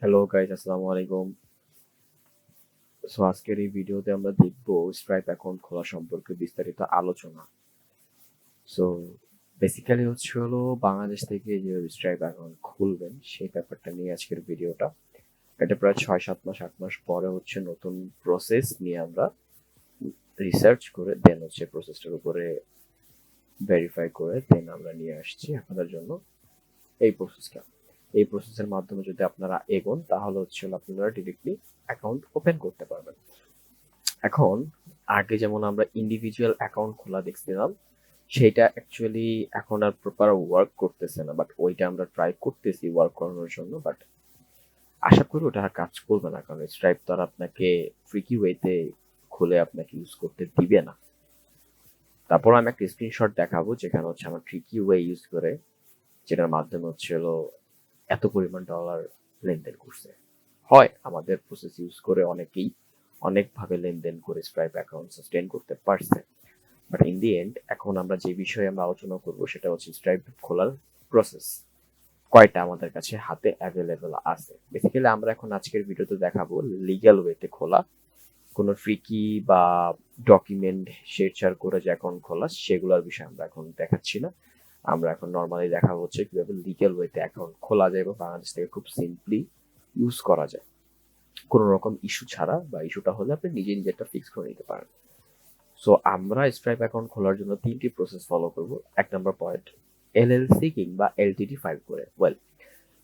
Hello guys আসসালামু আলাইকুম। So আজকের এই ভিডিওতে আমরা দেখব স্ট্রাইপ অ্যাকাউন্ট খোলা সম্পর্কে বিস্তারিত আলোচনা। সো বেসিক্যালি হচ্ছে হলো বাংলাদেশ থেকে যে স্ট্রাইপ অ্যাকাউন্ট খুলবেন, সেই ব্যাপারটা নিয়ে আজকের ভিডিওটা। এটা প্রায় ছয়, সাত মাস, আট মাস পরে হচ্ছে নতুন প্রসেস নিয়ে আমরা রিসার্চ করে দেন হচ্ছে প্রসেসটার উপরে ভেরিফাই করে দেন আমরা নিয়ে আসছি আপনাদের জন্য এই প্রসেসটা এই প্রসেসের মাধ্যমে যদি আপনারা এগোন, তাহলে হচ্ছে আপনারা ডিরেক্টলি অ্যাকাউন্ট ওপেন করতে পারবেন। এখন, আগে যেমন আমরা ইন্ডিভিজুয়াল অ্যাকাউন্ট খোলা দেখছিলাম, সেটা অ্যাকচুয়ালি এখন আর প্রপার ওয়ার্ক করতেছে না বাট ওইটা আমরা ট্রাই করতেছি ওয়ার্ক করানোর জন্য বাট আশা করি ওটা কাজ করবে না, কারণ স্ট্রাইপ তো আর আপনাকে ফ্রিকি ওয়েতে খুলে আপনাকে ইউজ করতে দিবে না। তারপর আমি একটা স্ক্রিনশট দেখাবো, যেখানে হচ্ছে আমার ট্রিকি ওয়ে ইউজ করে, যেটার মাধ্যমে হচ্ছে হলো এত পরিমাণ ডলার লেনদেন করছে। হয়। আমাদের প্রসেস ইউজ করে অনেকেই অনেকভাবে লেনদেন করে স্ট্রাইপ অ্যাকাউন্ট সাস্টেন করতে পারছে। বাট ইন দি এন্ড এখন আমরা যে বিষয়ে আমরা আলোচনা করব সেটা হচ্ছে স্ট্রাইপ খোলার প্রসেস কয়টা আমাদের কাছে হাতে অ্যাভেলেবেল আছে? বেসিক্যালি আমরা এখন আজকের ভিডিওতে দেখাবো লিগ্যাল ওয়েতে খোলা। কোনো ফ্রিকি বা ডকুমেন্ট শেয়ার করে যে অ্যাকাউন্ট খোলা সেগুলোর বিষয়ে আমরা এখন দেখাচ্ছি না। আমরা এখন নর্মালি দেখা হচ্ছে কীভাবে লিগ্যাল ওয়েতে অ্যাকাউন্ট খোলা যায় এবং বাংলাদেশ থেকে খুব সিম্পলি ইউজ করা যায়। কোনো রকম ইস্যু ছাড়া বা ইস্যুটা হলে আপনি নিজে নিজেরটা ফিক্স করে নিতে পারেন। সো আমরা স্ট্রাইপ অ্যাকাউন্ট খোলার জন্য তিনটি প্রসেস ফলো করব। এক নম্বর পয়েন্ট এলএলসি কিংবা এলটিডি ফাইল করে। ওয়েল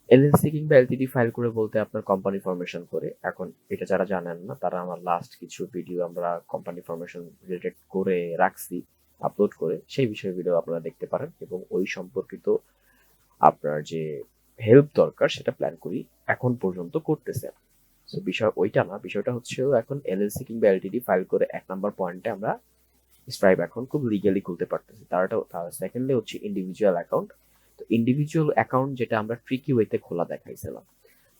এলএলসি কিংবা এলটিডি ফাইল করে বলতে আপনার কোম্পানি ফরমেশন করে। এখন এটা যারা জানেন না, তারা আমার লাস্ট কিছু ভিডিও আমরা কোম্পানি ফরমেশন রিলেটেড করে রাখছি। আপলোড করে সেই বিষয়ে ভিডিও আপনারা দেখতে পারেন এবং ওই সম্পর্কিত আপনার যে হেল্প দরকার সেটা প্ল্যান করি এখন পর্যন্ত করতেছে। সো বিষয় ওইটা না, বিষয়টা হচ্ছে এখন এলএলসি কিংবা এলটিডি ফাইল করে এক নাম্বার পয়েন্টে আমরা স্ট্রাইপ এখন খুব লিগালি খুলতে পারতেছি। তারটা সেকেন্ডলি হচ্ছে ইন্ডিভিজুয়াল অ্যাকাউন্ট তো ইন্ডিভিজুয়াল অ্যাকাউন্ট যেটা আমরা ট্রিকি ওয়েতে খোলা দেখাইছিলাম।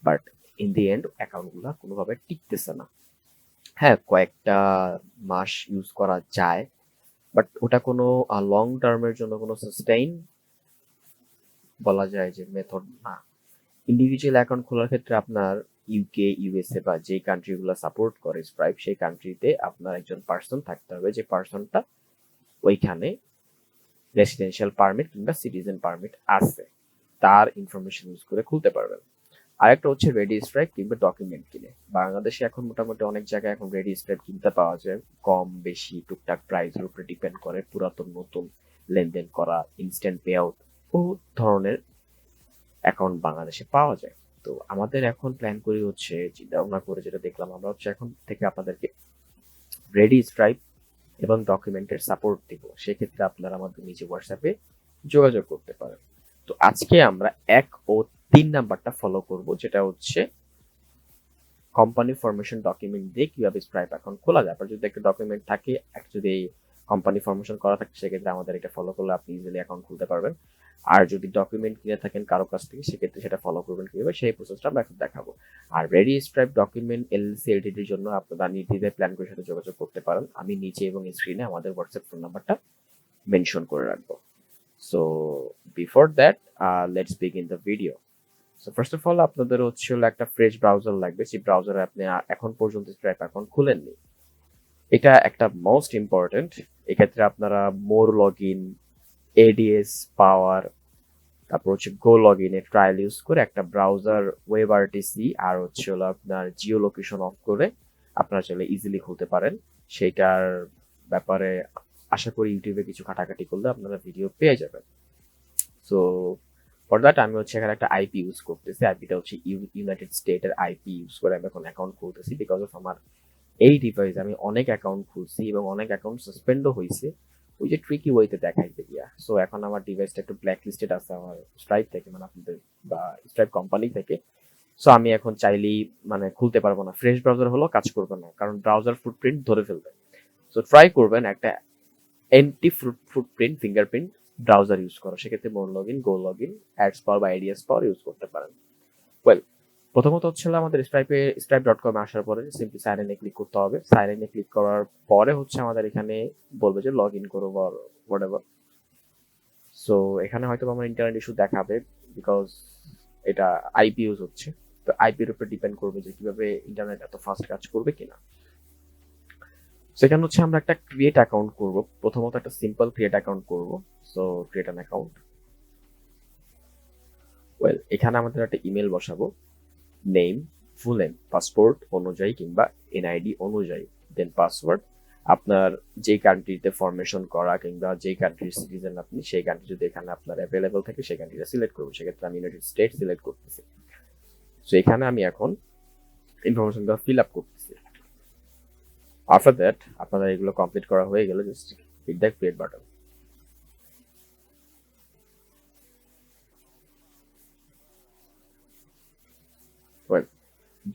বাট ইন দি এন্ড অ্যাকাউন্টগুলো কোনোভাবে টিকতেছে না। হ্যাঁ কয়েকটা মাস ইউজ করা যায় বাট ওটা কোনো লং টার্মের জন্য কোনো সাস্টেইন বলা যায় যে মেথড না। ইন্ডিভিজুয়াল অ্যাকাউন্ট খোলার ক্ষেত্রে আপনার ইউকে ইউএসএ বা যে কান্ট্রিগুলো সাপোর্ট করে স্ট্রাইপ সেই কান্ট্রিতে আপনার একজন পার্সন থাকতে হবে। যে পার্সনটা ওইখানে রেসিডেন্সিয়াল পারমিট কিংবা সিটিজেন পারমিট আছে। তার ইনফরমেশন ইউজ করে খুলতে পারবেন। আরেকটা হচ্ছে রেডি স্ট্রাইপ কিংবা ডকুমেন্ট কিনে। বাংলাদেশে এখন মোটামুটি অনেক জায়গায় এখন রেডি স্ট্রাইপ কিনতে পাওয়া যায়। কম, বেশি, টুকটাক প্রাইসের উপরে ডিপেন্ড করে পুরাতন, নতুন লেনদেন করা ইনস্ট্যান্ট পে আউট বহু ধরনের অ্যাকাউন্ট বাংলাদেশে পাওয়া যায়। তো আমাদের এখন প্ল্যান করি হচ্ছে, চিন্তা ভাবনা করে যেটা দেখলাম, আমরা হচ্ছে এখন থেকে আপনাদেরকে রেডি স্ট্রাইপ এবং ডকুমেন্টের সাপোর্ট দিব। সেক্ষেত্রে আপনারা আমাদের নিজে হোয়াটসঅ্যাপে যোগাযোগ করতে পারেন। তো আজকে আমরা এক ও তিন নাম্বারটা ফলো করব, যেটা হচ্ছে কোম্পানি ফরমেশন ডকুমেন্ট দিয়ে কীভাবে স্ট্রাইপ অ্যাকাউন্ট খোলা যায়। আপনার যদি একটা ডকুমেন্ট থাকে যদি কোম্পানি ফরমেশন করা থাকে, সেক্ষেত্রে আমাদের এটা ফলো করলে আপনি ইজিলি অ্যাকাউন্ট খুলতে পারবেন। আর যদি ডকুমেন্ট কিনে থাকেন কারও কাছ থেকে, সেক্ষেত্রে সেটা ফলো করবেন কীভাবে, সেই প্রসেসটা আমরা এখন দেখাবো। আর রেডি স্ট্রাইপ ডকুমেন্ট এলসি এলটিডির জন্য আপনারা নির্দ্বিধায় প্ল্যান করে সাথে যোগাযোগ করতে পারেন। আমি নিচে এবং স্ক্রিনে আমাদের হোয়াটসঅ্যাপ ফোন নাম্বারটা মেনশন করে রাখব। So before that let's begin the video first of all আপনাদের হচ্ছে হলো একটা ফ্রেশ ব্রাউজার লাগবে। সেই ব্রাউজারে আপনি এখন পর্যন্ত স্ট্রাইপ অ্যাকাউন্ট খুলেননি, এটা একটা মোস্ট ইম্পর্টেন্ট এক্ষেত্রে আপনারা মোর লগ ইন এডিএস পাওয়ার তারপর হচ্ছে গো লগ ইন ইনে ট্রায়াল ইউজ করে একটা ব্রাউজার ওয়েব আরটিসি আর হচ্ছে হলো আপনার জিও লোকেশন অফ করে আপনারা চাইলে ইজিলি খুলতে পারেন। সেইটার ব্যাপারে আশা করি ইউটিউবে কিছু কাটাকাটি করলে আপনারা ভিডিও পেয়ে যাবেন। সো ফর দ্যাট আমি হচ্ছে এখানে একটা আইপি ইউজ করতেছি। আইপিটা হচ্ছে ইউনাইটেড স্টেটের আইপি ইউজ করে আমি এখন অ্যাকাউন্ট খুলতেছি বিকজ অফ আমার এই ডিভাইস আমি অনেক অ্যাকাউন্ট খুলছি এবং অনেক অ্যাকাউন্ট সাসপেন্ডও হয়েছে ওই যে ট্রিকি ওয়েতে দেখাইতে গিয়া। সো এখন আমার ডিভাইসটা একটু ব্ল্যাক লিস্টেড আছে আমার স্ট্রাইপ থেকে মানে আপনাদের বা স্ট্রাইপ কোম্পানি থেকে। সো আমি এখন চাইলেই মানে খুলতে পারব না। ফ্রেশ ব্রাউজার হলেও কাজ করবে না, কারণ ব্রাউজার ফুটপ্রিন্ট ধরে ফেলবে। সো ট্রাই করবেন একটা anti footprint fingerprint browser use করো, সেক্ষেত্রে more log in go log in ads power বা আইডিয়াস পাওয়ার ইউজ করতে পারেন। ওয়েল প্রথমত হচ্ছে আমাদের স্ট্রাইপে স্ট্রাইপ ডট কমে আসার পরে সিম্পলি সাইন ইনে ক্লিক করতে হবে। সাইন ইনে ক্লিক করার পরে হচ্ছে আমাদের এখানে বলবে যে লগ ইন করো হোয়াট এভার সো এখানে হয়তো আমার ইন্টারনেট ইস্যু দেখাবে বিকজ এটা আইপি ইউজ হচ্ছে। তো আইপির উপরে ডিপেন্ড করবে যে কীভাবে ইন্টারনেট এত ফাস্ট কাজ করবে কিনা। সেখানে হচ্ছে আমরা একটা ক্রিয়েট অ্যাকাউন্ট করব। প্রথমত একটা সিম্পল ক্রিয়েট অ্যাকাউন্ট করব। So create an account well এখানে আমাদের একটা ইমেল বসাবো। নেম ফুল নেম পাসপোর্ট অনুযায়ী কিংবা এনআইডি অনুযায়ী দেন পাসওয়ার্ড আপনার যে কান্ট্রিতে ফরমেশন করা কিংবা যে কান্ট্রির সিটিজেন আপনি, সেই কান্ট্রি যদি এখানে আপনার অ্যাভেলেবল থাকে, সেই কান্ট্রিটা সিলেক্ট করব। সেক্ষেত্রে আমি ইউনাইটেড স্টেট সিলেক্ট করতেছি। সো এখানে আমি এখন ইনফরমেশনগুলো ফিল আপ করতেছি। আফটার দ্যাট আপনারা এগুলো কমপ্লিট করা হয়ে গেলে just hit the create button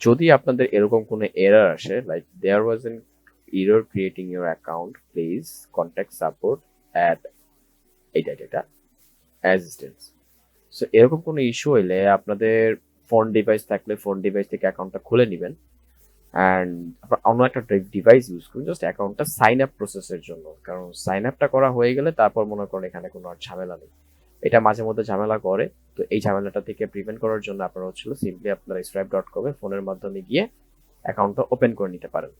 যদি আপনাদের এরকম কোনো এরার আসে like there was an error creating your account, please contact support at এটা এটা অ্যাসিস্ট্যান্স সো এরকম কোনো ইস্যু হইলে আপনাদের ফোন ডিভাইস থাকলে ফোন ডিভাইস থেকে অ্যাকাউন্টটা খুলে নেবেন অ্যান্ড অন্য একটা ডিভাইস ইউজ করুন জাস্ট অ্যাকাউন্টটা সাইন আপ প্রসেসের জন্য। কারণ সাইন আপটা করা হয়ে গেলে তারপর মনে করেন এখানে কোনো আর ঝামেলা নেই। এটা মাঝে মধ্যে ঝামেলা করে তো এই ঝামেলাটা থেকে প্রিভেন্ট করার জন্য আপনারা হচ্ছিল সিম্পলি আপনারা স্ট্রাইপ ডট কমে ফোনের মাধ্যমে গিয়ে অ্যাকাউন্টটা ওপেন করে নিতে পারেন।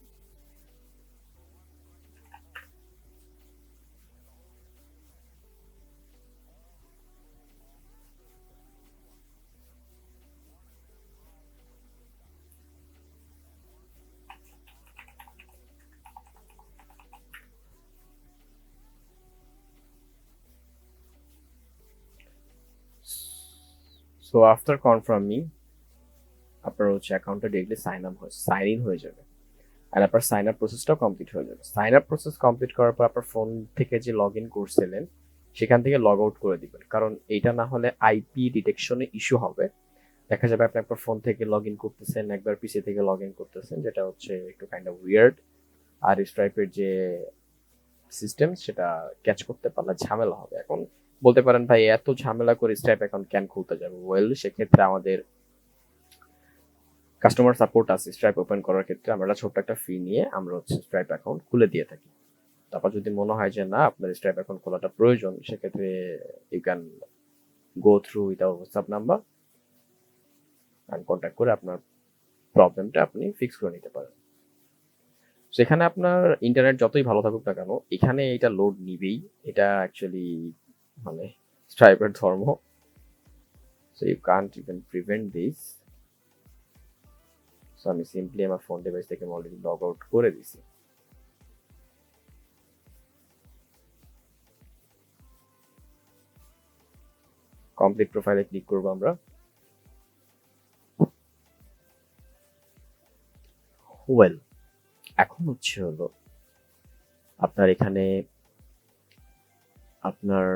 সো আফটার কনফার্মিং আপনার হচ্ছে অ্যাকাউন্টটা ডিরেক্টলি সাইন আপ হয়ে সাইন ইন হয়ে যাবে। আর আপনার সাইন আপ প্রসেসটাও কমপ্লিট হয়ে যাবে। সাইন আপ প্রসেস কমপ্লিট করার পর আপনার ফোন থেকে যে লগ ইন করছিলেন সেখান থেকে লগ আউট করে দিবেন। কারণ এইটা না হলে আইপি ডিটেকশনে ইস্যু হবে। দেখা যাবে আপনি আপনার ফোন থেকে লগ ইন করতেছেন, একবার পিসি থেকে লগ ইন করতেছেন, যেটা হচ্ছে একটু কাইন্ড অফ উইয়ার্ড আর স্ট্রাইপের যে সিস্টেম সেটা ক্যাচ করতে পারলে ঝামেলা হবে। এখন বলতে পারেন ভাই, এত ঝামেলা করে স্ট্রাইপ অ্যাকাউন্ট কেন খুলতে যাবে? ওয়েল সেক্ষেত্রে আমাদের কাস্টমার সাপোর্ট আছে স্ট্রাইপ ওপেন করার ক্ষেত্রে। আমরা ছোট্ট একটা ফি নিয়ে আমরা হচ্ছে স্ট্রাইপ অ্যাকাউন্ট খুলে দিয়ে থাকি। তারপর যদি মনে হয় যে না, আপনার স্ট্রাইপ অ্যাকাউন্ট খোলাটা প্রয়োজন, সেক্ষেত্রে you can go through with our WhatsApp number and contact করে আপনার প্রবলেমটা আপনি ফিক্স করে নিতে পারেন। সেখানে আপনার ইন্টারনেট যতই ভালো থাকুক না কেন, এখানে এটা লোড নিবেই। এটা অ্যাকচুয়ালি মানে স্ট্রাইপের ধর্ম। So you can't even prevent this so আমি সিম্পলি আমার ফোন ডিভাইস থেকে অলরেডি লগ আউট করে দিছি। কমপ্লিট প্রোফাইলে ক্লিক করব আমরা। ওয়েল এখন হচ্ছে হলো, আপনার এখানে আপনার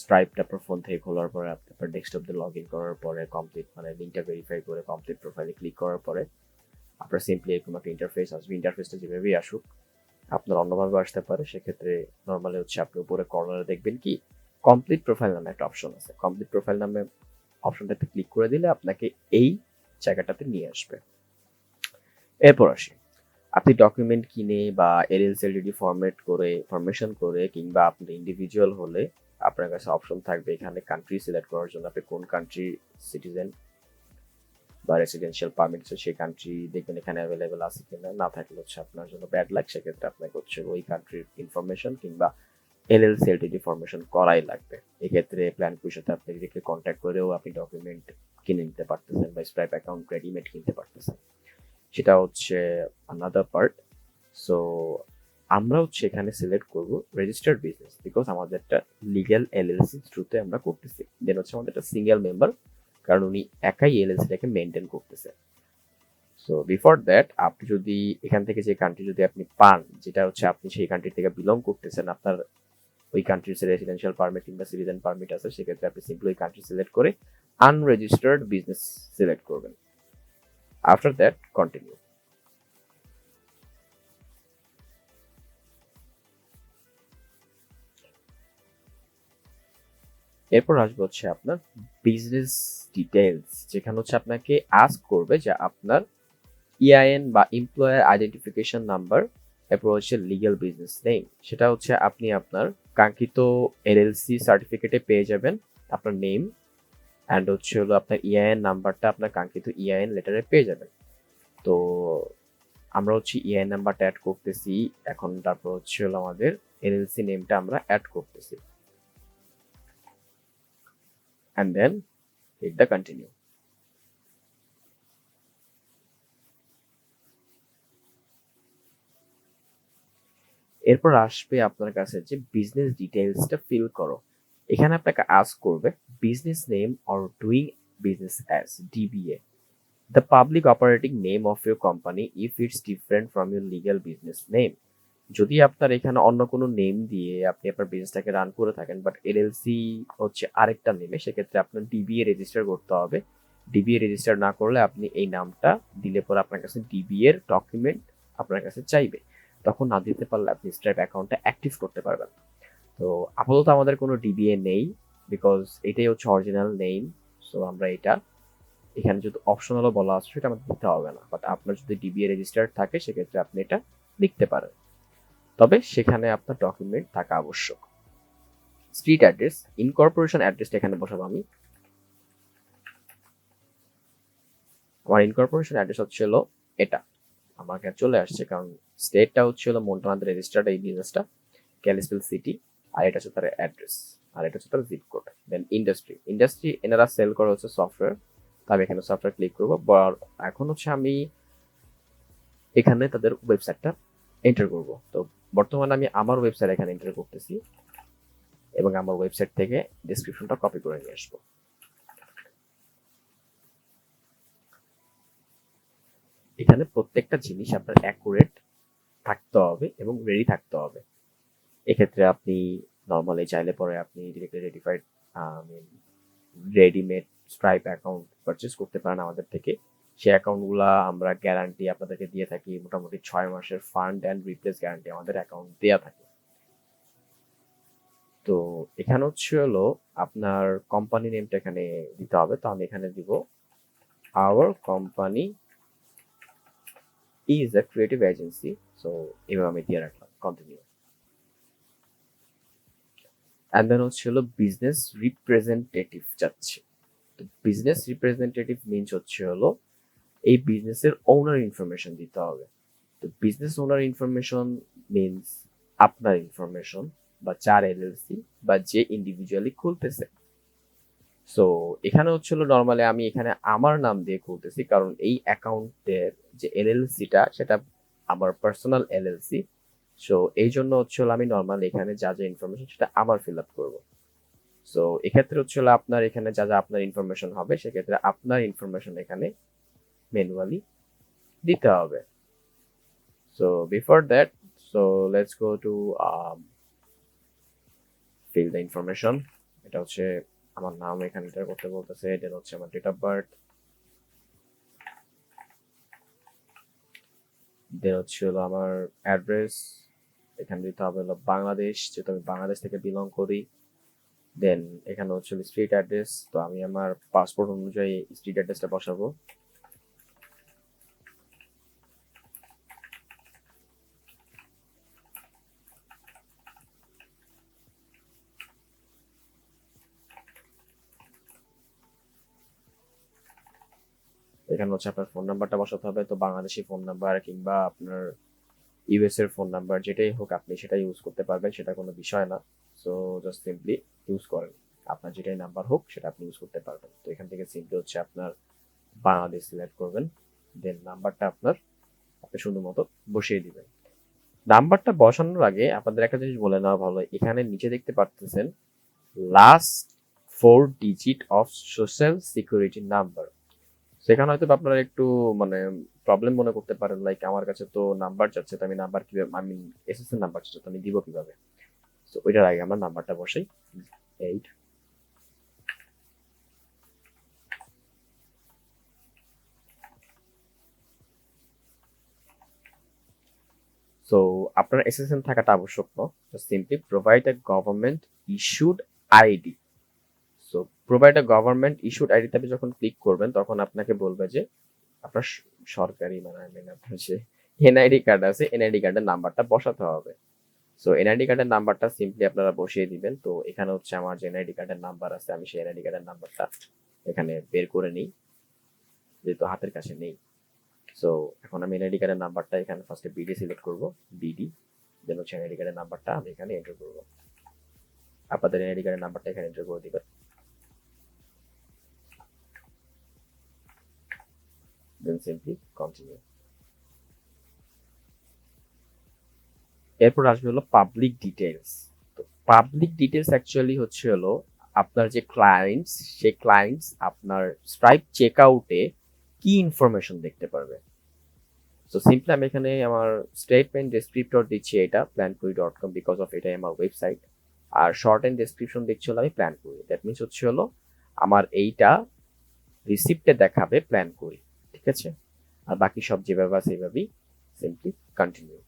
স্ট্রাইপটা আপনার ফোন থেকে খোলার পরে আপনি আপনার ডেস্কটপ দিয়ে লগ ইন করার পরে কমপ্লিট মানে লিঙ্কটা ভেরিফাই করে কমপ্লিট প্রোফাইলে ক্লিক করার পরে আপনার সিম্পলি এরকম একটা ইন্টারফেস আসবে। ইন্টারফেসটা যেভাবেই আসুক, আপনার অন্যভাবে আসতে পারে। সেক্ষেত্রে নর্মালি হচ্ছে আপনি উপরে কর্নারে দেখবেন কি কমপ্লিট প্রোফাইল নামে একটা অপশন আছে। কমপ্লিট প্রোফাইল নামে অপশনটাতে ক্লিক করে দিলে আপনাকে এই জায়গাটাতে নিয়ে আসবে। এরপর আসি। আপনি ডকুমেন্ট কিনে বা L L LLC LTD format করে ফরমেশন করে কিংবা আপনি ইন্ডিভিজুয়াল হলে আপনার কাছে অপশন থাকবে এখানে কান্ট্রি সিলেক্ট করার জন্য আপনি কোন কান্ট্রি সিটিজেন বা রেসিডেন্সিয়াল পারমিট সেই কান্ট্রি দেখবেন এখানে অ্যাভেলেবেল আছে কিনা। না থাকলে হচ্ছে আপনার জন্য ব্যাড লাগ সেক্ষেত্রে আপনাকে হচ্ছে ওই কান্ট্রির ইনফরমেশন কিংবা এল এলএলসি এলটিডি ফরমেশন করাই লাগবে। এক্ষেত্রে প্ল্যান সাথে আপনি ডিরেক্টলি কন্ট্যাক্ট করেও আপনি ডকুমেন্ট কিনে নিতে পারতেছেন বা স্ট্রাইপ অ্যাকাউন্ট রেডিমেড কিনতে পারতেছেন। সেটা হচ্ছে আনাদার পার্ট সো আমরা হচ্ছে এখানে সিলেক্ট করব রেজিস্টার্ড বিজনেস বিকজ আমাদের একটা লিগ্যাল এলএলসি থ্রুতে আমরা করতেছি। দেন হচ্ছে আমাদের একটা সিঙ্গেল মেম্বার কারণ উনি একাই এলএলসিটাকে মেনটেন করতেছে। সো বিফোর দ্যাট আপনি যদি এখান থেকে যে কান্ট্রি যদি আপনি পান, যেটা হচ্ছে আপনি সেই কান্ট্রি থেকে বিলং করতেছেন, আপনার ওই কান্ট্রির রেসিডেন্সিয়াল পারমিট কিংবা সিটিজেন পারমিট আছে, সেক্ষেত্রে আপনি সিম্পলি ওই কান্ট্রি সিলেক্ট করে আনরেজিস্টার্ড বিজনেস সিলেক্ট করবেন। আফটার দ্যাট কন্টিনিউ এরপর আসবে হচ্ছে আপনার বিজনেস ডিটেলস যেখানে হচ্ছে আপনাকে আস্ক করবে যে আপনার ইআইএন বা এমপ্লয়ার আইডেন্টিফিকেশন নাম্বার এরপর হচ্ছে লিগ্যাল বিজনেস নেম সেটা হচ্ছে আপনি আপনার কাঙ্ক্ষিত এলএলসি সার্টিফিকেটে পেয়ে যাবেন আপনার নেম অ্যান্ড হচ্ছে হলো আপনার ইআইএন নাম্বারটা আপনার কাঙ্ক্ষিত ইআইএন লেটারে পেয়ে যাবেন। তো আমরা হচ্ছে ইআইএন নাম্বারটা অ্যাড করতেছি, এখন তারপর হচ্ছে হলো আমাদের এলএলসি নেমটা আমরা অ্যাড করতেছি। And then hit the continue এরপর আসবে আপনার কাছে যে বিজনেস ডিটেইলসটা ফিল করো। এখানে আপনাকে আস করবে business name or doing business as DBA the public operating name of your company if it's different from your legal business name যদি আপনার এখানে অন্য কোনো নেম দিয়ে আপনি আপনার বিজনেসটাকে রান করে থাকেন বাট এলএলসি হচ্ছে আরেকটা নেমে সেক্ষেত্রে আপনার ডিবিএ রেজিস্টার করতে হবে। ডিবিএ রেজিস্টার না করলে আপনি এই নামটা দিলে পরে আপনার কাছে ডিবিএর ডকুমেন্ট আপনার কাছে চাইবে। তখন না দিতে পারলে আপনি স্ট্রাইপ অ্যাকাউন্টটা অ্যাক্টিভ করতে পারবেন। তো আপাতত আমাদের কোনো ডিবিএ নেই বিকজ এটাই হচ্ছে অরিজিনাল নেম সো আমরা এটা, এখানে যদি অপশনালও বলা আছে, সেটা আমাদের দিতে হবে না। বাট আপনার যদি ডিবিএ রেজিস্টার থাকে, সেক্ষেত্রে আপনি এটা লিখতে পারেন। তবে সেখানে আপনার ডকুমেন্ট থাকা আবশ্যক। স্ট্রিট অ্যাড্রেস ইনকর্পোরেশন অ্যাড্রেসটা এখানে বসাবো আমি। আমার ইনকর্পোরেশন অ্যাড্রেস হচ্ছে হলো এটা। আমার কাছে চলে আসছে কারণ স্টেটটা হচ্ছে হলো মন্টনাদ রেজিস্টার্ড এই বিজনেসটা ক্যালিসপিল সিটি আর এটা হচ্ছে তার অ্যাড্রেস আর এটা হচ্ছে তার zip code then industry industry এনারা সেল করে হচ্ছে সফটওয়্যার তো আমি এখানে সফটওয়্যার ক্লিক করব। এখন হচ্ছে আমি এখানে তাদের ওয়েবসাইটটা এন্টার করব। তো বর্তমানে আমি আমার ওয়েবসাইট এখানে এন্টার করতেছি এবং আমার ওয়েবসাইট থেকে ডিসক্রিপশনটা কপি করে নিয়ে আসব। এখানে প্রত্যেকটা জিনিস আপনার অ্যাকুরেট থাকতে হবে এবং রেডি থাকতে হবে। এক্ষেত্রে আপনি নর্মালি চাইলে পরে আপনি ডিরেক্টলি রেডিফাইড রেডিমেড স্ট্রাইপ অ্যাকাউন্ট পারচেস করতে পারেন আমাদের থেকে। সেই অ্যাকাউন্টগুলা আমরা গ্যারান্টি আপনাদেরকে দিয়ে থাকি, মোটামুটি ছয় মাসের ফান্ড অ্যান্ড রিপ্লেস গ্যারান্টি আমাদের অ্যাকাউন্ট দেওয়া থাকে। তো এখানে হচ্ছে হলো আপনার কোম্পানি নেমটা এখানে দিতে হবে। তো আমি এখানে দিব our company is a creative agency so এভাবে আমি দিয়ে রাখলাম কন্টিনিউ অ্যান্ড দেন হচ্ছে হলো বিজনেস রিপ্রেজেন্টেটিভ যাচ্ছে। তো বিজনেস রিপ্রেজেন্টেটিভ মিনস হচ্ছে হলো এই বিজনেসের ওনার ইনফরমেশন দিতে হবে। তো বিজনেস ওনার ইনফরমেশন মিনস আপনার ইনফরমেশন বা চার এলএলসি বা যে ইন্ডিভিজুয়ালি খুলতেছে। সো এখানে হচ্ছিল নর্মালি আমি এখানে আমার নাম দিয়ে খুলতেছি, কারণ এই অ্যাকাউন্টের যে এলএলসিটা সেটা আমার পার্সোনাল এলএলসি সো এই জন্য হচ্ছিল আমি নর্মাল এখানে যা যা ইনফরমেশন সেটা আমার ফিল আপ করব। সো এক্ষেত্রে হচ্ছিল আপনার এখানে যা যা আপনার ইনফরমেশন হবে, সেক্ষেত্রে আপনার ইনফরমেশন এখানে ম্যানুয়ালি দিতে হবে। So before that so let's go to fill the information এটা হচ্ছে আমার নাম এখানে এন্টার করতে বলতেছে দেন হচ্ছে আমার ডেট অফ বার্থ দেন হচ্ছে হলো আমার অ্যাড্রেস এখানে দিতে হবে হলো বাংলাদেশ, যেহেতু আমি বাংলাদেশ থেকে বিলং করি দেন এখানে হচ্ছে স্ট্রিট অ্যাড্রেস তো আমি আমার পাসপোর্ট অনুযায়ী স্ট্রিট অ্যাড্রেসটা বসাবো এখানে হচ্ছে আপনার ফোন নাম্বারটা বসাতে হবে, তো বাংলাদেশি ফোন নাম্বার কিংবা আপনার ইউএস এর ফোন নাম্বার যেটাই হোক আপনি সেটা ইউজ করতে পারবেন, সেটা কোনো বিষয় না। সো জাস্ট সিম্পলি ইউজ করেন। আপনার যেটাই নাম্বার হোক, সেটা আপনি ইউজ করতে পারবেন। তো এখান থেকে সিম্পলি হচ্ছে আপনার বাংলাদেশ সিলেক্ট করবেন দেন নাম্বারটা আপনার আপনি সুন্দর মতো বসিয়ে দিবেন। নাম্বারটা বসানোর আগে আপনাদের একটা জিনিস বলে নেওয়া ভালো, এখানে নিচে দেখতে পারতেছেন last four digit of social security number সেখানে হয়তো আপনারা একটু মানে প্রবলেম মনে করতে পারেন লাইক আমার কাছে তো নাম্বার চাচ্ছে তো আমি নাম্বার কীভাবে আমি এসএসএন নাম্বার চাচ্ছে তো আমি দিব কীভাবে? তো ওইটার আগে আমরা নাম্বারটা বসাই। এইট সো আপনার এসএসএন থাকাটা আবশ্যক নয় simply provide a government issued ID so provide a government issued আইডিতে আপনি যখন ক্লিক করবেন, তখন আপনাকে বলবে যে, আপনার সরকারি মানে I mean, আপনার যে এনআইডি কার্ড আছে এনআইডি কার্ডের নাম্বারটা বসাতে হবে। সো এনআইডি কার্ডের নাম্বারটা সিম্পলি আপনারা বসিয়ে দিবেন। তো, এখানে হচ্ছে আমার যে এনআইডি কার্ডের নাম্বার আছে, আমি সেই এনআইডি কার্ডের নাম্বারটা এখানে বের করে নিই। যেহেতু হাতের কাছে নেই। সো এখন আমি এনআইডি কার্ডের নাম্বারটা এখানে ফার্স্টে বিডি সিলেক্ট করব বিডি দেন হচ্ছে এনআইডি কার্ডের নাম্বারটা আমি এখানে এন্টার করব। আপনাদের এনআইডি কার্ডের নাম্বারটা এখানে এন্টার করে দিবেন। দেন সিম্পলি কন্টিনিউ এরপর আসবে হলো পাবলিক ডিটেলস তো পাবলিক ডিটেলস অ্যাকচুয়ালি হচ্ছে হলো আপনার যে ক্লায়েন্টস সেই ক্লায়েন্টস আপনার স্ট্রাইপ চেক আউটে কি ইনফরমেশন দেখতে পারবে? সো সিম্পলি আমি এখানে আমার স্টেটমেন্ট ডেসক্রিপ্টর দিচ্ছি এটা প্ল্যান কুই ডট কম বিকজ অফ এটাই আমার ওয়েবসাইট আর শর্ট অ্যান্ড ডেসক্রিপশন দেখছি হলো আমি প্ল্যান করি দ্যাট মিনস হচ্ছে হলো আমার এইটা রিসিপ্টে দেখাবে প্ল্যান করি ঠিক আছে? আর বাকি সব যেভাবে আছে সেইভাবেই সিম্পলি কন্টিনিউ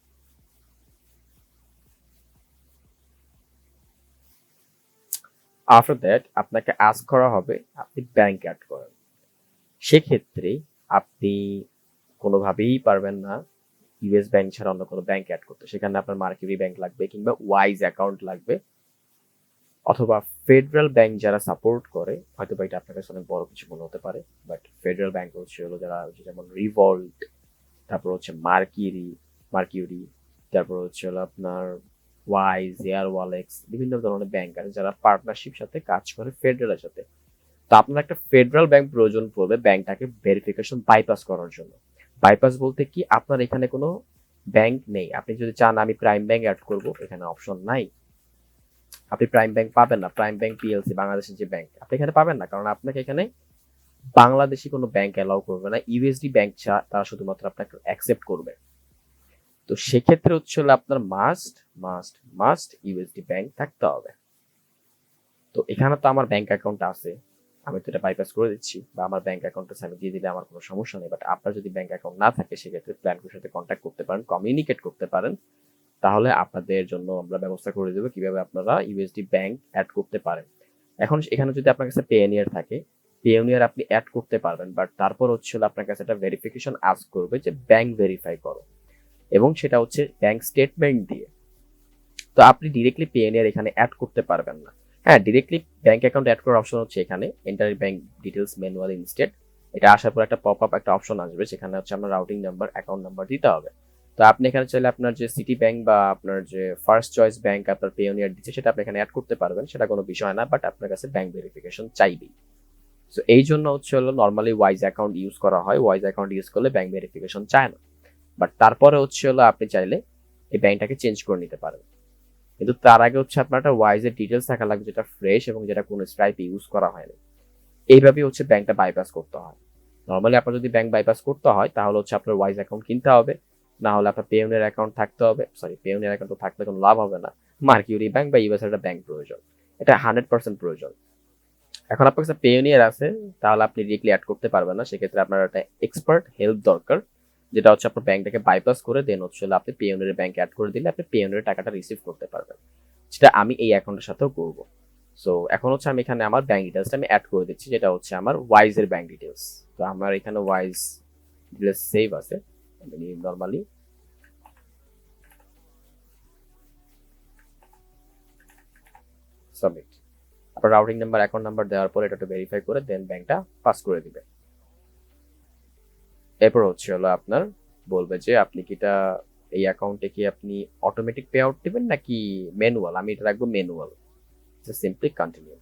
আফটার দ্যাট আপনাকে আস্ক করা হবে, আপনি ব্যাংক অ্যাড করেন। সেক্ষেত্রে আপনি কোনোভাবেই পারবেন না ইউএস ব্যাংক ছাড়া অন্য কোনো ব্যাংক অ্যাড করতে। সেখানে আপনার মার্কিউরি ব্যাংক লাগবে কিংবা ওয়াইজ অ্যাকাউন্ট লাগবে। অথবা ফেডারেল ব্যাংক যারা সাপোর্ট করে হয়তো বা এটা আপনার কাছে অনেক বড় কিছু মনে হতে পারে বাট ফেডারেল ব্যাংক হচ্ছে হলো যারা হচ্ছে যেমন রিভল্ট তারপর হচ্ছে মার্কিউরি মার্কিউরি তারপর হচ্ছে হলো আপনার ওয়াইজ এয়ার ওয়ালেক্স বিভিন্ন ধরনের ব্যাংক আছে যারা পার্টনারশিপ সাথে কাজ করে ফেডারেলের সাথে। তো আপনার একটা ফেডারেল ব্যাংক প্রয়োজন পড়বে ব্যাংকটাকে ভেরিফিকেশন বাইপাস করার জন্য। বাইপাস বলতে কি আপনার এখানে কোনো ব্যাংক নেই। আপনি যদি চান আমি প্রাইম ব্যাংক অ্যাড করব, এখানে অপশন নাই। আপনি প্রাইম ব্যাংক পাবেন না প্রাইম ব্যাংক পিএলসি বাংলাদেশের যে ব্যাংক আপনি এখানে পাবেন না। কারণ আপনাকে এখানে বাংলাদেশি কোনো ব্যাংক অ্যালাউ করবে না। ইউএসডি ব্যাংক তারা শুধুমাত্র আপনাকে অ্যাকসেপ্ট করবে। তো সেক্ষেত্রে হচ্ছে আপনার must must must USD bank থাকতে হবে। তো এখানে তো আমার ব্যাংক অ্যাকাউন্ট আছে। আমি তো এটা বাইপাস করে দিচ্ছি বা আমার ব্যাংক অ্যাকাউন্টে আমি দিয়ে দিলে আমার কোনো সমস্যা নেই। বাট আপনার যদি ব্যাংক অ্যাকাউন্ট না থাকে, সেক্ষেত্রে প্ল্যানগুলোর সাথে কন্ট্যাক্ট করতে পারেন কমিউনিকেট করতে পারেন। তাহলে আপনাদের জন্য আমরা ব্যবস্থা করে দেবো কীভাবে আপনারা ইউএসডি ব্যাংক অ্যাড করতে পারেন। এখন এখানে যদি আপনার কাছে পেনিয়ার থাকে পেনিয়ার আপনি অ্যাড করতে পারবেন বাট তারপর হচ্ছে আপনার কাছে একটা ভেরিফিকেশন আস করবে যে ব্যাংক ভেরিফাই করো, এবং সেটা হচ্ছে ব্যাংক স্টেটমেন্ট দিয়ে। তো আপনি ডিরেক্টলি পেএনএর এখানে অ্যাড করতে পারবেন না। হ্যাঁ ডিরেক্টলি ব্যাংক অ্যাকাউন্ট অ্যাড করার অপশন হচ্ছে এখানে enter bank details manual instead এটা আসার পর একটা পপ আপ একটা অপশন আসবে, সেখানে হচ্ছে আপনার রাউটিং নাম্বার অ্যাকাউন্ট নাম্বার দিতে হবে। তো আপনি এখানে চাইলে আপনার যে সিটি ব্যাংক বা আপনার যে ফার্স্ট চয়েস ব্যাংক আপনার পেওনিয়ার দিচ্ছে, সেটা আপনি এখানে অ্যাড করতে পারবেন, সেটা কোনো বিষয় না বাট আপনার কাছে ব্যাংক ভেরিফিকেশন চাইবেই। সো এই জন্য হচ্ছে হলো নর্মালি ওয়াইজ অ্যাকাউন্ট ইউজ করা হয় ওয়াইজ অ্যাকাউন্ট ইউজ করলে ব্যাংক ভেরিফিকেশন চায় না। বাট তারপরে হচ্ছে হলো আপনি চাইলে এই ব্যাংকটাকে চেঞ্জ করে নিতে পারেন কিন্তু তার আগে হচ্ছে আপনার একটা ওয়াইজের ডিটেলস থাকা লাগবে, যেটা ফ্রেশ এবং যেটা কোনো স্ট্রাইপ ইউজ করা হয়নি। এইভাবেই হচ্ছে ব্যাংকটা বাইপাস করতে হয়। নর্মালি আপনার যদি ব্যাংক বাইপাস করতে হয়, তাহলে হচ্ছে আপনার ওয়াইজ অ্যাকাউন্ট কিনতে হবে। না হলে আপনার পেউনের অ্যাকাউন্ট থাকতে হবে। সরি পেউনের অ্যাকাউন্ট থাকলে কোনো লাভ হবে না। মার্কিউরি ব্যাংক বা ইউএস একটা ব্যাংক প্রয়োজন। এটা হান্ড্রেড পার্সেন্ট প্রয়োজন। এখন আপনার কাছে পেউনিয়ার আছে, তাহলে আপনি ডিরেক্টলি অ্যাড করতে পারবেন না। সেক্ষেত্রে আপনার একটা এক্সপার্ট হেল্প দরকার, যেটা হচ্ছে আপনার ব্যাংকটাকে বাইপাস করে দেন হচ্ছে আপনি পেওনের ব্যাংক অ্যাড করে দিলে আপনি পেওনের টাকাটা রিসিভ করতে পারবেন। সেটা আমি এই অ্যাকাউন্টের সাথেও করব। সো এখন হচ্ছে আমি এখানে আমার ব্যাংক ডিটেলসটা আমি অ্যাড করে দিচ্ছি, যেটা হচ্ছে আমার ওয়াইজের ব্যাংক ডিটেলস তো আমার এখানে ওয়াইজ ডিটেলস সেভ আছে। আমি নর্মালি সাবমিট আপনার রাউটিং নাম্বার অ্যাকাউন্ট নাম্বার দেওয়ার পর এটা ভেরিফাই করে দেন ব্যাংকটা পাস করে দিবে। এরপর হচ্ছে হলো আপনার বলবে যে, আপনি কি এটা, এই অ্যাকাউন্টে কি আপনি অটোমেটিক পে আউট দিবেন নাকি ম্যানুয়াল আমি এটা রাখব ম্যানুয়াল সিম্পলি কন্টিনিউ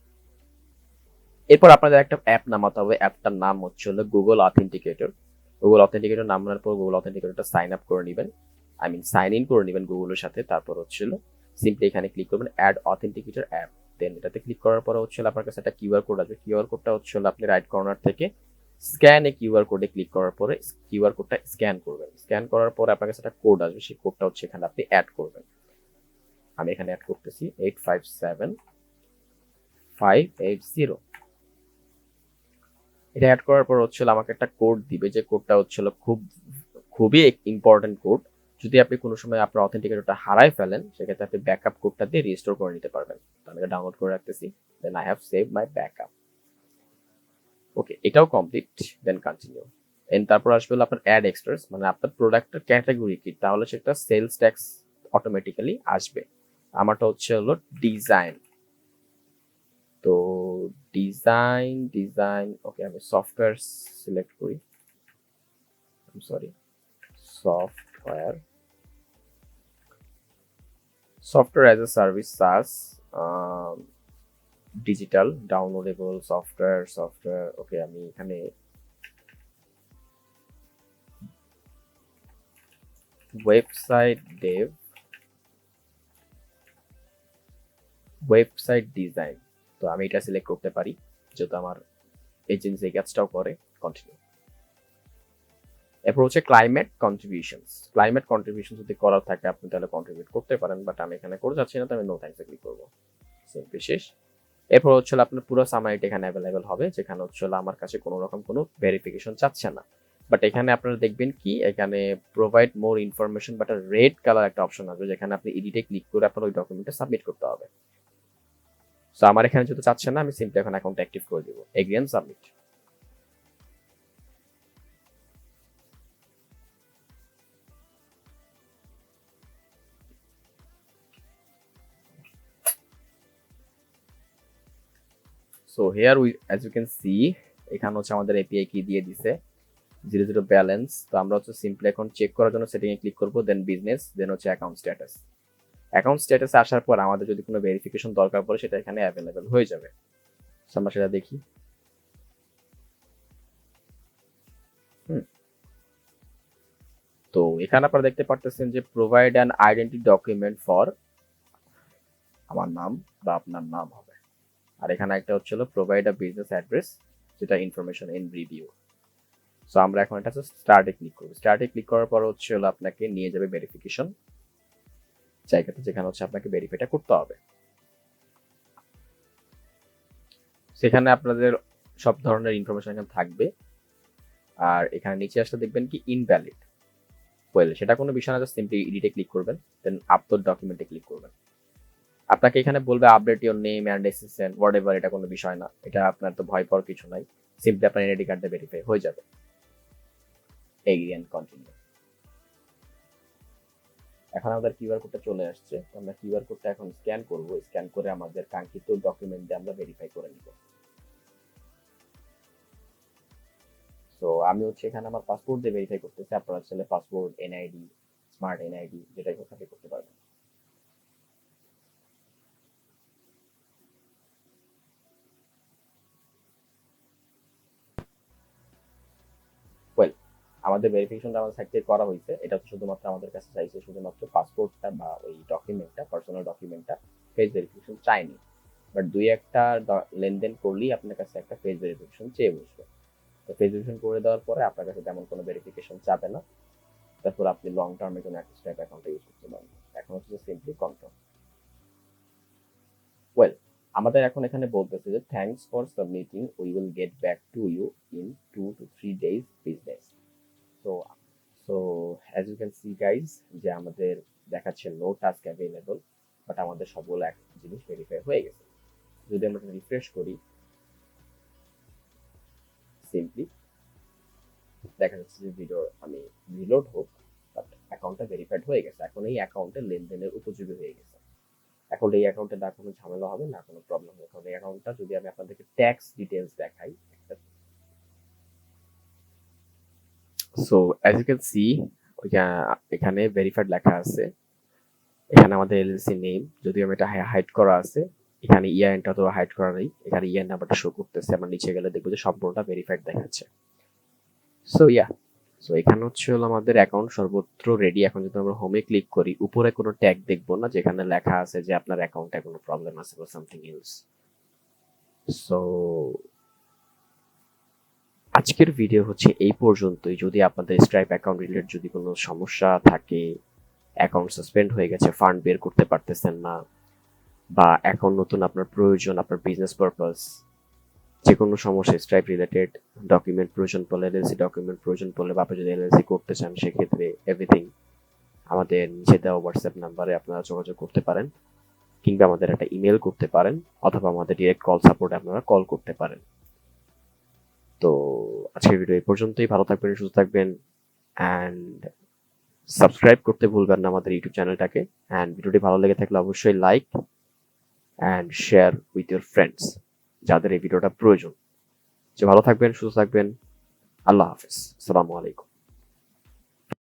এরপর আপনাদের একটা অ্যাপ নামাতে হবে। অ্যাপটার নাম হচ্ছে হলো গুগল অথেন্টিকেটর গুগল অথেন্টিকেটর নামানোর পর গুগল অথেন্টিকেটরটা সাইন আপ করে নেবেন। আই মিন সাইন ইন করে নেবেন গুগলের সাথে, তারপর হচ্ছিল সিম্পলি এখানে ক্লিক করবেন অ্যাড অথেন্টিকেটর অ্যাপ দেন এটাতে ক্লিক করার পর হচ্ছে আপনার কাছে একটা কিউআর কোড আসবে। কিউআর কোডটা হচ্ছে আপনি রাইট কর্নার থেকে স্ক্যান এ কিউআর কোডে ক্লিক করার পরে কিউআর কোডটা স্ক্যান করবেন। স্ক্যান করার পরে আপনার কাছে একটা কোড আসবে, সেই কোডটা হচ্ছে এখানে আপনি অ্যাড করবেন। আমি এখানে অ্যাড করতেছি eight five seven five eight zero এটা অ্যাড করার পর হচ্ছে আমাকে একটা কোড দিবে। যে কোডটা হচ্ছে খুব, খুবই ইম্পর্টেন্ট কোড যদি আপনি কোনো সময় আপনার অথেন্টিকেটরটা হারাই ফেলেন, সেক্ষেত্রে আপনি ব্যাকআপ কোডটা দিয়ে রিস্টোর করে নিতে পারবেন। আমি ডাউনলোড করে রাখতেছি। Then I have save my backup okay এটাও কমপ্লিট দেন কন্টিনিউ এন্ড তারপর আসবে হলো আপনার অ্যাড এক্সট্রাস মানে আপনার প্রোডাক্টের ক্যাটাগরি কি, তাহলে সেটা সেলস ট্যাক্স অটোমেটিক্যালি আসবে। আমারটা হচ্ছে হলো ডিজাইন তো ডিজাইন ডিজাইন ওকে আমি সফটওয়্যার সিলেক্ট করি। Sorry software software as a service SaaS digital downloadable software software okay আমি এখানে ওয়েবসাইট ডেভ ওয়েবসাইট ডিজাইন তো আমি এটা সিলেক্ট করতে পারি, যেহেতু আমার এজেন্সি এই কাজটাও করে কন্টিনিউ এরপর হচ্ছে ক্লাইমেট কন্ট্রিবিউশনস ক্লাইমেট কন্ট্রিবিউশন যদি করার থাকে, আপনি তাহলে কন্ট্রিবিউট করতে পারেন বাট আমি এখানে করে যাচ্ছি না, তো আমি নো থ্যাঙ্কসে ক্লিক করব। সিম্পলি শেষ। এরপর হচ্ছে আপনার পুরো সামারিটা এখানে অ্যাভেলেবেল হবে, যেখানে হচ্ছে আমার কাছে কোনো রকম কোনো ভেরিফিকেশন চাচ্ছে না। বাট এখানে আপনারা দেখবেন কি, এখানে provide more information but red colour একটা অপশন আসবে, যেখানে আপনি এডিটে ক্লিক করে আপনার ওই ডকুমেন্টটা সাবমিট করতে হবে। সো আমার এখানে যেহেতু চাচ্ছে না, আমি সিম্পলি এখন অ্যাকাউন্ট অ্যাক্টিভ করে দিব। Agree submit so here we as you can see এখানে হচ্ছে আমাদের এপিআই কি দিয়ে দিছে। জিরো জিরো ব্যালেন্স তো আমরা হচ্ছে সিম্পলি এখন চেক করার জন্য সেটিংয়ে ক্লিক করব দেন বিজনেস দেন হচ্ছে অ্যাকাউন্ট স্ট্যাটাস অ্যাকাউন্ট স্ট্যাটাসে আসার পর আমাদের যদি কোনো ভেরিফিকেশন দরকার পড়ে, সেটা এখানে অ্যাভেলেবেল হয়ে যাবে। আমরা সেটা দেখি। তো, এখানে আপনারা দেখতে পারতেছেন যে provide an identity document for আমার নাম বা আপনার নাম হবে। আর এখানে একটা হচ্ছিল প্রোভাইড আ বিজনেস অ্যাড্রেস যেটা ইনফরমেশন ইন রিভিউ সো আমরা এখন এটা স্টার্টে ক্লিক করব। স্টার্টে ক্লিক করার পর হচ্ছে হলো আপনাকে নিয়ে যাবে ভেরিফিকেশন জায়গাতে যেখানে হচ্ছে আপনাকে ভেরিফাইটা করতে হবে। সেখানে আপনাদের সব ধরনের ইনফরমেশন এখানে থাকবে। আর এখানে নিচে আসলে দেখবেন কি ইনভ্যালিড ওয়েল সেটা কোনো বিষয় না সিম্পলি এডিটে ক্লিক করবেন দেন আপলোড ডকুমেন্টে ক্লিক করবেন। আপনাকে এখানে বলবে update your name and assistant whatever এটা কোনো বিষয় না। এটা আপনার তো ভয় পাওয়ার কিছু নাই। সিম্পলি আপনার এনআইডি কার্ডে ভেরিফাই হয়ে যাবে। অ্যান্ড কন্টিনিউ এখন আমাদের কিউআর কোডটা চলে আসছে আমরা কিউআর কোডটা এখন স্ক্যান করব, স্ক্যান করে আমাদের কাঙ্ক্ষিত ডকুমেন্ট দিয়ে আমরা ভেরিফাই করে নিব। তো আমি হচ্ছে এখানে আমার পাসপোর্ট দিয়ে ভেরিফাই করতেছি, আপনারা চাইলে পাসপোর্ট এনআইডি স্মার্ট এনআইডি যেটাই হোক করতে পারবেন ওয়েল আমাদের ভেরিফিকেশনটা আমাদের সাইড থেকে করা হয়েছে। এটা তো শুধুমাত্র আমাদের কাছে চাইছে, শুধুমাত্র পাসপোর্টটা বা ওই ডকুমেন্টটা পার্সোনাল ডকুমেন্টটা ফেস ভেরিফিকেশন চাইনি বাট দুই একটা লেনদেন করলেই আপনার কাছে একটা ফেস ভেরিফিকেশন চেয়ে বসবে। তো ফেস ভেরিফিকেশন করে দেওয়ার পরে আপনার কাছে তেমন কোনো ভেরিফিকেশন চাবে না। তারপর আপনি লং টার্মের জন্য একটা স্ট্যাপ অ্যাকাউন্টটা ইউজ করতে পারবেন। এখন হচ্ছে সিম্পলি কনফার্ম ওয়েল আমাদের এখন এখানে বলতেছে যে thanks for submitting we will get back to you in two to three days business so so as you can see guys যে আমাদের দেখাচ্ছে নো টাস্ক অ্যাভেলেবল বাট আমাদের সবগুলো এক জিনিস ভেরিফাই হয়ে গেছে। যদি আমরা রিফ্রেশ করি সিম্পলি দেখা যাচ্ছে যে ভিডিও আমি রিলোড হোক বাট অ্যাকাউন্টটা ভেরিফাইড হয়ে গেছে। এখন এই অ্যাকাউন্টে লেনদেনের উপযোগী হয়ে গেছে। এখন এই অ্যাকাউন্টে না কোনো ঝামেলা হবে, না কোনো প্রবলেম হবে। কারণ এই অ্যাকাউন্টটা যদি আমি আপনাদেরকে ট্যাক্স ডিটেলস দেখাই so as you can see এখানে ভেরিফাইড লেখা আছে। এখানে আমাদের এলএলসি নেম যদিও আমি এটা হাইড করা আছে। এখানে ইয়ারটা তো হাইড করা নেই। এখানে ইয়ার নাম্বারটা শো করতেছে। আমরা নিচে গেলে দেখব যে সম্পূর্ণটা ভেরিফাইড দেখাচ্ছে। সো ইয়া সো এখানে হচ্ছে হলো আমাদের অ্যাকাউন্ট সর্বত্র রেডি এখন যদি আমরা হোমে ক্লিক করি, উপরে কোনো ট্যাগ দেখব না, যেখানে লেখা আছে যে আপনার অ্যাকাউন্টে কোনো প্রবলেম আছে বা সামথিং এলস সো আজকের ভিডিও হচ্ছে এই পর্যন্তই। যদি আপনাদের স্ট্রাইপ অ্যাকাউন্ট রিলেটেড যদি কোনো সমস্যা থাকে অ্যাকাউন্ট সাসপেন্ড হয়ে গেছে ফান্ড বের করতে পারতেছেন না, বা অ্যাকাউন্ট নতুন আপনার প্রয়োজন, আপনার বিজনেস পারপাস যে কোনো সমস্যা স্ট্রাইপ রিলেটেড ডকুমেন্ট প্রয়োজন পড়লে এলএলসি ডকুমেন্ট প্রয়োজন পড়লে, বা আপনি যদি এলএলসি করতে চান, সেক্ষেত্রে এভরিথিং আমাদের নিচে দেওয়া হোয়াটসঅ্যাপ নাম্বারে আপনারা যোগাযোগ করতে পারেন, কিংবা আমাদের একটা ইমেল করতে পারেন, অথবা আমাদের ডিরেক্ট কল সাপোর্টে আপনারা কল করতে পারেন। তো আজকের ভিডিও এই পর্যন্তই। ভালো থাকবেন, সুস্থ থাকবেন অ্যান্ড সাবস্ক্রাইব করতে ভুলবেন না আমাদের ইউটিউব চ্যানেলটাকে অ্যান্ড ভিডিওটি ভালো লেগে থাকলে অবশ্যই like and share with your friends যাদের এই ভিডিওটা প্রয়োজন। যে ভালো থাকবেন, সুস্থ থাকবেন। আল্লাহ হাফিজ। আসসালামু আলাইকুম।